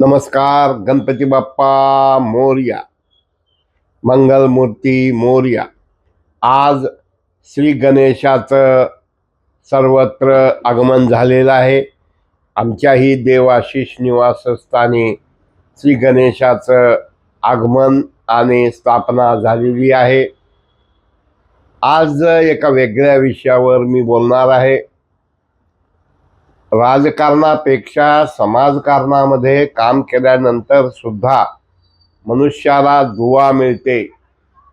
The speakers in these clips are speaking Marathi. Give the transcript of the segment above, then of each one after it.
नमस्कार गणपती बाप्पा मोर्या. मंगलमूर्ती मोर्या. आज श्री गणेशाचं सर्वत्र आगमन झालेलं आहे. आमच्याही देवाशिष निवासस्थानी श्री गणेशाचं आगमन आणि स्थापना झालेली आहे. आज एका वेगळ्या विषयावर मी बोलणार आहे. राजकारणापेक्षा समाजकारणामध्ये काम केल्यानंतर सुद्धा मनुष्याला दुवा मिळते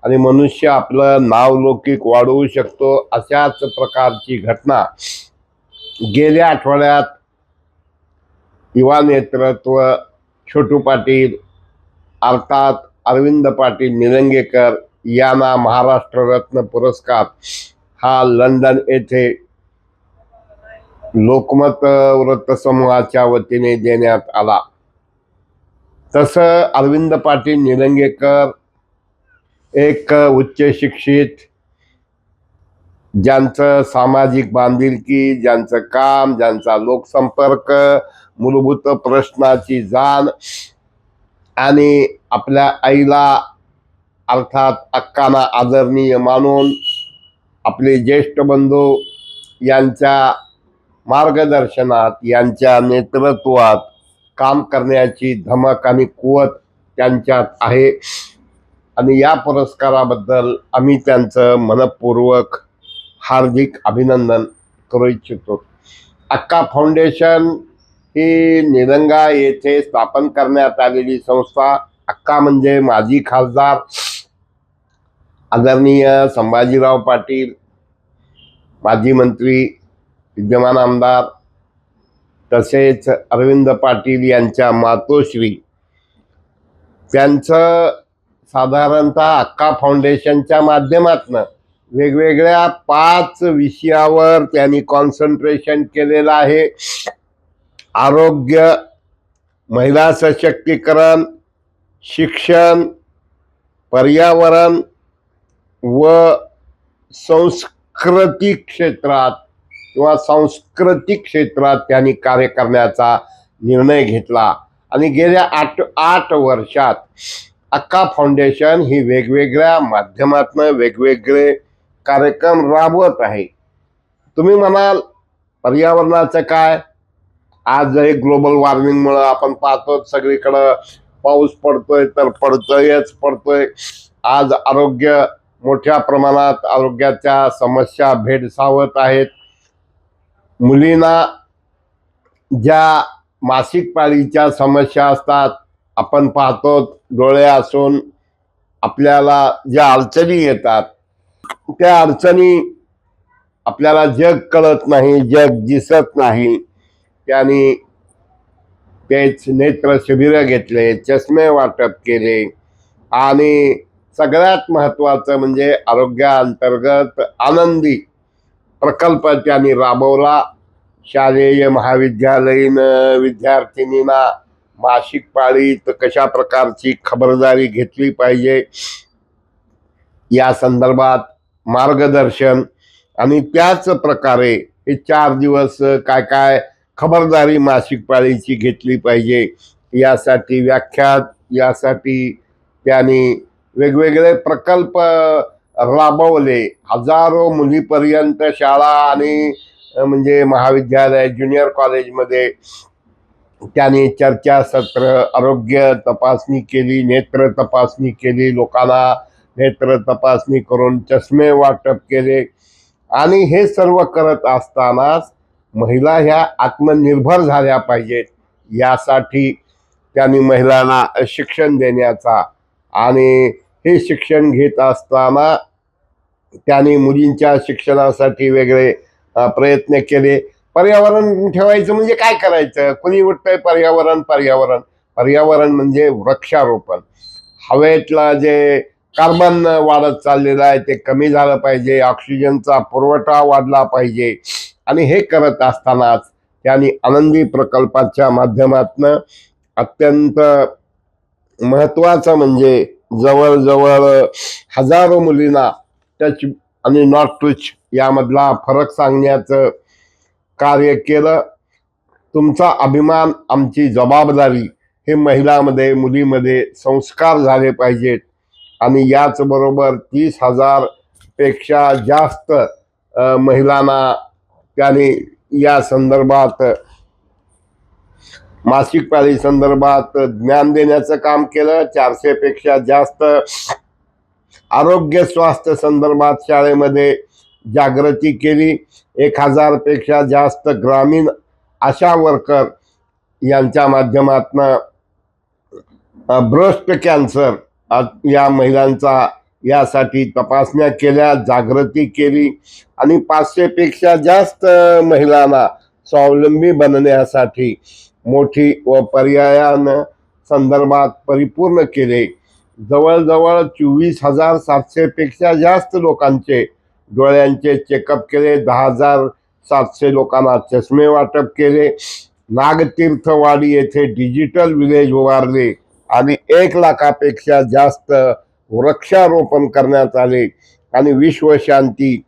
आणि मनुष्य आपलं नावलौकिक वाढवू शकतो अशाच प्रकारची घटना गेल्या आठवड्यात युवा नेतृत्व छोटू पाटील अर्थात अरविंद पाटील निलंगेकर यांना महाराष्ट्र रत्न पुरस्कार हा लंडन येथे लोकमत वृत्तसमूहाच्या वतीने देण्यात आला. तसं अरविंद पाटील निलंगेकर एक उच्च शिक्षित ज्यांचं सामाजिक बांधिलकी ज्यांचं काम ज्यांचा लोकसंपर्क मूलभूत प्रश्नाची जाण आणि आपल्या आईला अर्थात अक्काना आदरणीय मानून आपले ज्येष्ठ बंधू यांच्या मार्गदर्शनात यांच्या नेतृत्वात काम करण्याची धमक आणि कुवत त्यांच्यात आहे. आणि या पुरस्काराबद्दल आम्ही त्यांचं मनपूर्वक हार्दिक अभिनंदन करू इच्छितो. अक्का फाउंडेशन ही निलंगा येथे स्थापन करण्यात आलेली संस्था अक्का म्हणजे माजी खासदार आदरणीय संभाजीराव पाटील माजी मंत्री विद्यमान आमदार तसेच अरविंद पाटील यांच्या मातोश्री त्यांचं साधारणतः अक्का फाउंडेशनच्या माध्यमातनं वेगवेगळ्या पाच विषयावर त्यांनी कॉन्सन्ट्रेशन केलेलं आहे. आरोग्य महिला सशक्तीकरण शिक्षण पर्यावरण व संस्कृती क्षेत्रात किंवा सांस्कृतिक क्षेत्रात त्यांनी कार्य करण्याचा निर्णय घेतला. आणि गेल्या आठ आठ वर्षात अक्का फाउंडेशन ही वेगवेगळ्या माध्यमातनं वेगवेगळे कार्यक्रम राबवत आहे. तुम्ही म्हणाल पर्यावरणाचं काय? आज हे ग्लोबल वॉर्मिंगमुळं आपण पाहतो सगळीकडं पाऊस पडतोय तर पडतोयच पडतोय. आज आरोग्य मोठ्या प्रमाणात आरोग्याच्या समस्या भेडसावत आहेत. मुलींना ज्या मासिक पाळीच्या समस्या असतात आपण पाहतो डोळे असून आपल्याला ज्या अडचणी येतात त्या अडचणी आपल्याला जग कळत नाही जग दिसत नाही. त्यांनी तेच नेत्र शिबिरं घेतले चष्मे वाटप केले आणि सगळ्यात महत्त्वाचं म्हणजे आरोग्याअंतर्गत आनंदी प्रकल्प त्यांनी राबवला. शालेय महाविद्यालयीन विद्यार्थिनींना मासिक पाळीत कशा प्रकारची खबरदारी घेतली पाहिजे? या संदर्भात मार्गदर्शन आणि त्याच प्रकारे हे चार दिवस काय काय खबरदारी मासिक पाळीची घेतली पाहिजे यासाठी व्याख्यात यासाठी त्यांनी वेगवेगळे प्रकल्प राबवले. हजारो मुलीपर्यंत शाळा आणि म्हणजे महाविद्यालय ज्युनियर कॉलेजमध्ये त्याने चर्चासत्र आरोग्य तपासणी केली नेत्र तपासणी केली लोकांना नेत्र तपासणी करून चष्मे वाटप केले. आणि हे सर्व करत असतानाच महिला ह्या आत्मनिर्भर झाल्या पाहिजेत. यासाठी त्यांनी महिलांना शिक्षण देण्याचा आणि हे शिक्षण घेत असताना त्याने मुलींच्या शिक्षणासाठी वेगळे प्रयत्न केले. पर्यावरण ठेवायचं म्हणजे काय करायचं? कोणी उठतंय? पर्यावरण पर्यावरण. पर्यावरण म्हणजे वृक्षारोपण. हवेतला जे कार्बन वाढत चाललेलं आहे ते कमी झालं पाहिजे. ऑक्सिजनचा पुरवठा वाढला पाहिजे. आणि हे करत असतानाच त्यांनी आनंदी प्रकल्पाच्या माध्यमातनं अत्यंत महत्त्वाचं म्हणजे जवळजवळ हजारो मुलींना टच आणि नॉट टच यामधला फरक सांगण्याचं कार्य केलं. तुमचा अभिमान आमची जबाबदारी हे महिलामध्ये मुलीमध्ये संस्कार झाले पाहिजेत. आणि याचबरोबर तीस हजारपेक्षा जास्त महिलांना त्याने या संदर्भात मासिक पाळी संदर्भात ज्ञान देण्याचं काम केलं. चारशे पेक्षा जास्त आरोग्य स्वास्थ्य संदर्भात शाळेमध्ये जागृती केली. एक हजारपेक्षा जास्त ग्रामीण आशा वर्कर यांच्या माध्यमातनं ब्रस्ट कॅन्सर या महिलांचा यासाठी तपासण्या केल्या जागृती केली आणि पाचशेपेक्षा जास्त महिलांना स्वावलंबी बनण्यासाठी मोठी व पर्यायानं संदर्भात परिपूर्ण केले. जवळजवळ चोवीस हजार सातशेपेक्षा जास्त लोकांचे डोळ्यांचे चेकअप केले. दहा हजार सातशे लोकांना चष्मे वाटप केले. नागतीर्थवाडी येथे डिजिटल विलेज उभारले आणि एक लाखापेक्षा जास्त वृक्षारोपण करण्यात आले आणि विश्वशांती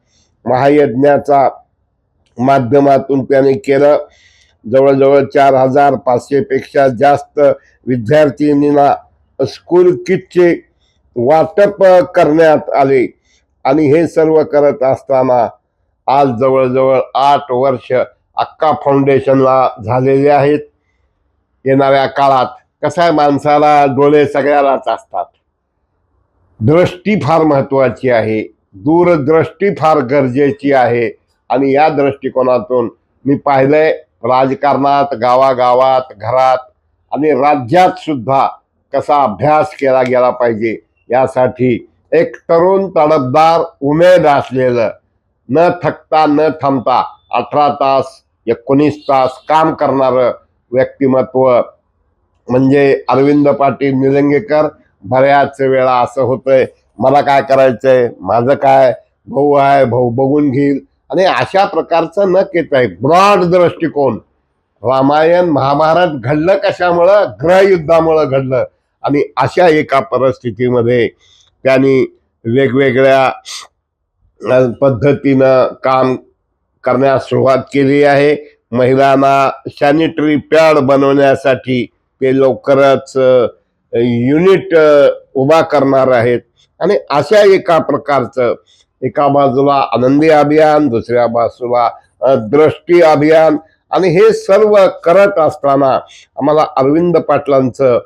महायज्ञाचा माध्यमातून त्याने केलं. जवळजवळ चार हजार पाचशेपेक्षा जास्त विद्यार्थिनींना स्कूल किटचे वाटप करण्यात आले. आणि हे सर्व करत असताना आज जवळजवळ आठ वर्ष अक्का फाउंडेशनला झालेले आहेत. येणाऱ्या काळात कसा आहे माणसाला डोळे सगळ्यालाच असतात? दृष्टी फार महत्त्वाची आहे. दूरदृष्टी फार गरजेची आहे. आणि या दृष्टिकोनातून मी पाहिलंय राजकारणात गावागावात घरात आणि राज्यात सुद्धा कसा अभ्यास केला गेला पाहिजे यासाठी एक तरुण तडफदार उमेद असलेलं न थकता न थांबता अठरा तास एकोणीस तास काम करणारं व्यक्तिमत्व म्हणजे अरविंद पाटील निलंगेकर. बऱ्याच वेळा असं होतंय मला काय करायचंय? माझं काय? भाऊ आहे भाऊ बघून घेईल. आणि अशा प्रकारचं न केता ब्रॉड दृष्टिकोन. रामायण महाभारत घडलं कशामुळं? ग्रहयुद्धामुळं घडलं. आणि अशा एका परिस्थितीमध्ये त्यांनी वेगवेगळ्या पद्धतीनं काम करण्यास सुरुवात केली आहे. महिलांना सॅनिटरी पॅड बनवण्यासाठी ते लवकरच युनिट उभा करणार आहेत. आणि अशा एका प्रकारचं एका बाजूला आनंदी अभियान दुसऱ्या बाजूला दृष्टी अभियान. आणि हे सर्व करत असताना आम्हाला अरविंद पाटलांचं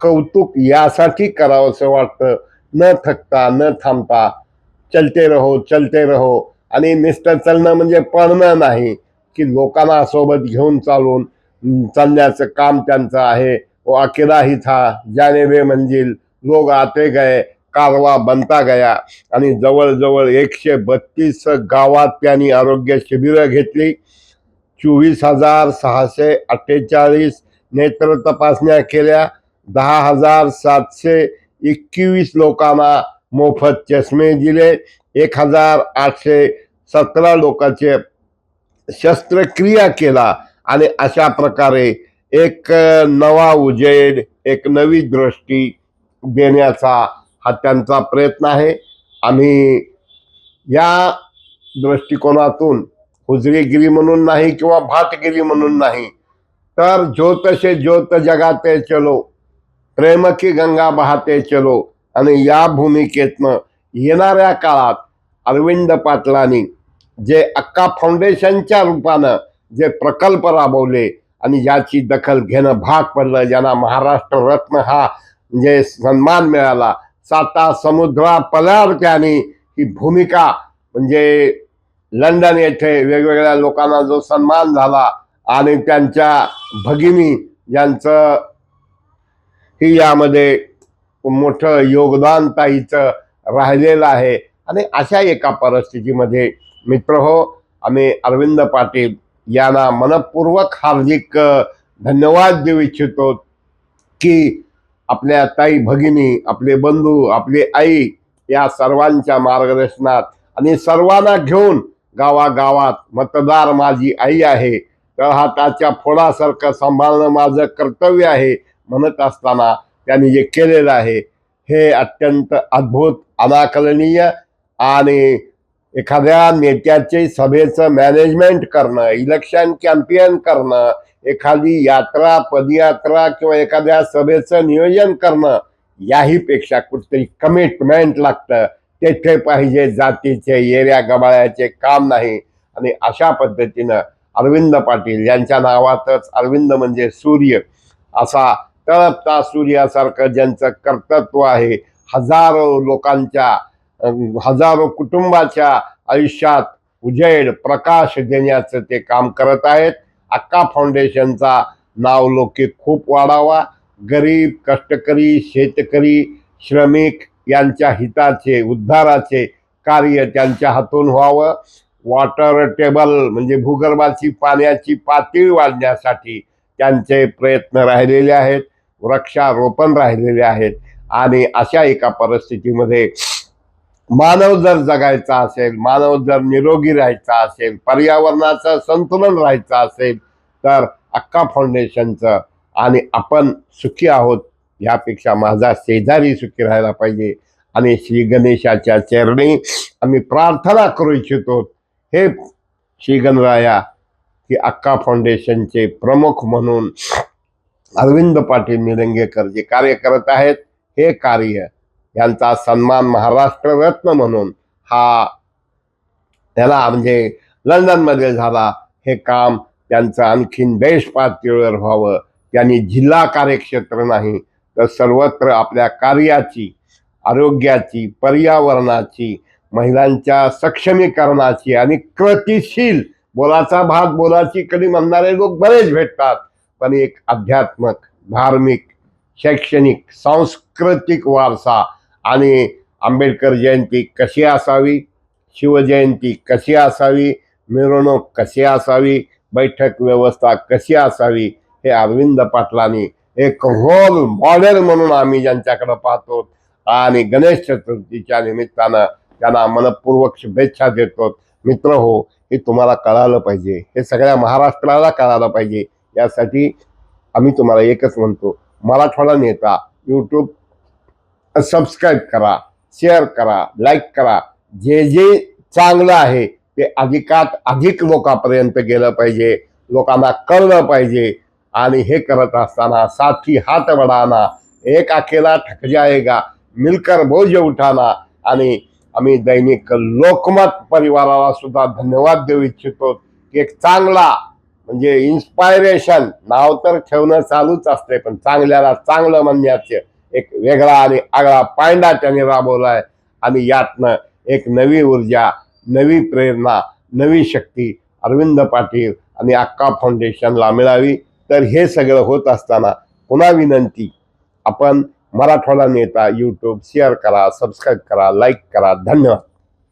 कौतुक यासाठी करावंसं वाटतं. न थकता न थांबता चलते रहो चलते रहो. आणि नुसतं चालणं म्हणजे पळणं नाही की लोकांना सोबत घेऊन चालून चालण्याचं काम त्यांचं आहे. व अकेला ही था जाने वे मंजिल लोग आते गए. कारवा बनता गया आणि जवळजवळ एकशे बत्तीस गावात त्यांनी आरोग्य शिबिरं घेतली. चोवीस हजार सहाशे अठ्ठेचाळीस नेत्र तपासण्या केल्या. दहा हजार सातशे एकवीस लोकांना मोफत चष्मे दिले. एक हजार आठशे सतरा लोकांचे शस्त्रक्रिया केला आणि अशा प्रकारे एक नवा उजेड एक नवी दृष्टी देण्याचा हा त्यांचा प्रयत्न आहे. आम्ही या दृष्टिकोनातून हुजरीगिरी म्हणून नाही किंवा भातगिरी म्हणून नाही तर ज्योतसे ज्योत जगाते चलो प्रेम की गंगा बहाते चलो आणि या भूमिकेतनं येणाऱ्या काळात अरविंद पाटलांनी जे अक्का फाउंडेशनच्या रूपानं जे प्रकल्प राबवले आणि याची दखल घेणं भाग पडलं ज्यांना महाराष्ट्र रत्न हा म्हणजे सन्मान मिळाला साता समुद्रा पल्यार त्यांनी ही भूमिका म्हणजे लंडन येथे वेगवेगळ्या लोकांना जो सन्मान झाला आणि त्यांच्या भगिनी ज्यांचं ही यामध्ये मोठं योगदान ताईचं राहिलेलं आहे. आणि अशा एका परिस्थितीमध्ये मित्र हो आम्ही अरविंद पाटील यांना मनपूर्वक हार्दिक धन्यवाद देऊ इच्छितो की आपल्या ताई भगिनी आपले बंधू आपली आई या सर्वांच्या मार्गदर्शनात आणि सर्वांना घेऊन गावागावात मतदार माझी आई आहे. तर हाताच्या फोडासारखं सांभाळणं माझं कर्तव्य आहे म्हणत असताना त्यांनी जे केलेलं आहे हे अत्यंत अद्भुत अनाकलनीय आणि एखाद्या नेत्याचे सभेचं मॅनेजमेंट करणं इलेक्शन कॅम्पेन करणं एखादी यात्रा पदयात्रा किंवा एखाद्या सभेचं नियोजन करणं याही पेक्षा कुठतरी कमिटमेंट लागतं. तेथे पाहिजे जातीचे येऱ्या गबाळ्याचे काम नाही. आणि अशा पद्धतीनं अरविंद पाटील यांच्या नावातच अरविंद म्हणजे सूर्य असा तळपता सूर्यासारखं ज्यांचं कर्तृत्व आहे हजारो लोकांच्या हजारो कुटुंबाच्या आयुष्यात उजेड प्रकाश देण्याचं ते काम करत आहेत. अक्का फाउंडेशनचा नाव लोके खूप वाढावा. गरीब कष्टकरी शेतकरी श्रमिक यांच्या हिताचे उद्धाराचे कार्य त्यांच्या हातून व्हावं. वॉटर टेबल म्हणजे भूगर्भाची पाण्याची पातळी वाढण्यासाठी त्यांचे प्रयत्न राहिलेले आहेत. वृक्षारोपण राहिलेले आहेत. आणि अशा एका परिस्थितीमध्ये मानव जर जगायचा असेल मानव जर निरोगी राहायचा असेल पर्यावरणाचं संतुलन राहायचं असेल तर अक्का फाउंडेशनचं आणि आपण सुखी आहोत यापेक्षा माझा शेजारी सुखी राहायला पाहिजे. आणि श्री गणेशाच्या चरणी आम्ही प्रार्थना करू इच्छितो. हे श्री गणराया की अक्का फाउंडेशनचे प्रमुख म्हणून अरविंद पाटील निलंगेकर जे कार्य करत आहेत हे कार्य यांचा सन्मान महाराष्ट्र रत्न म्हणून हा त्याला म्हणजे लंडनमध्ये झाला. हे काम त्यांचं आणखीन देश पातळीवर व्हावं. त्यांनी जिल्हा कार्यक्षेत्र नाही तर सर्वत्र आपल्या कार्याची आरोग्याची पर्यावरणाची महिलांच्या सक्षमीकरणाची आणि कृतिशील बोलाचा भाग बोलाची कधी म्हणणारे लोक बरेच भेटतात. पण एक अध्यात्मक धार्मिक शैक्षणिक सांस्कृतिक वारसा आणि आंबेडकर जयंती कशी असावी? शिवजयंती कशी असावी? मिरवणूक कशी असावी? बैठक व्यवस्था कशी असावी? हे अरविंद पाटलांनी एक रोल मॉडेल म्हणून आम्ही ज्यांच्याकडे पाहतो आणि गणेश चतुर्थीच्या निमित्तानं त्यांना मनपूर्वक शुभेच्छा देतो. मित्र हो हे तुम्हाला कळालं पाहिजे. हे सगळ्या महाराष्ट्राला कळालं पाहिजे. यासाठी आम्ही तुम्हाला एकच म्हणतो मराठवाडा नेता यूट्यूब सबस्क्राईब करा शेअर करा लाईक करा. जे जे चांगलं आहे ते अधिकात अधिक लोकांपर्यंत गेलं पाहिजे लोकांना कळलं पाहिजे. आणि हे करत असताना साथी हात वडाना एक आखेला थक जाएगा मिलकर बोज उठाना. आणि आम्ही दैनिक लोकमत परिवाराला सुद्धा धन्यवाद देऊ इच्छितो की एक चांगला म्हणजे इन्स्पायरेशन नाव तर ठेवणं चालूच असते पण चांगल्याला चांगलं म्हणण्याचे एक वेगळा आणि आगळा पायंडा त्याने राबवलाय आणि यातनं एक नवी ऊर्जा नवी प्रेरणा नवी शक्ती अरविंद पाटील आणि अक्का फाउंडेशनला मिळावी. तर हे सगळं होत असताना पुन्हा विनंती आपण मराठवाडा नेता यूट्यूब शेअर करा सबस्क्राईब करा लाईक करा. धन्यवाद.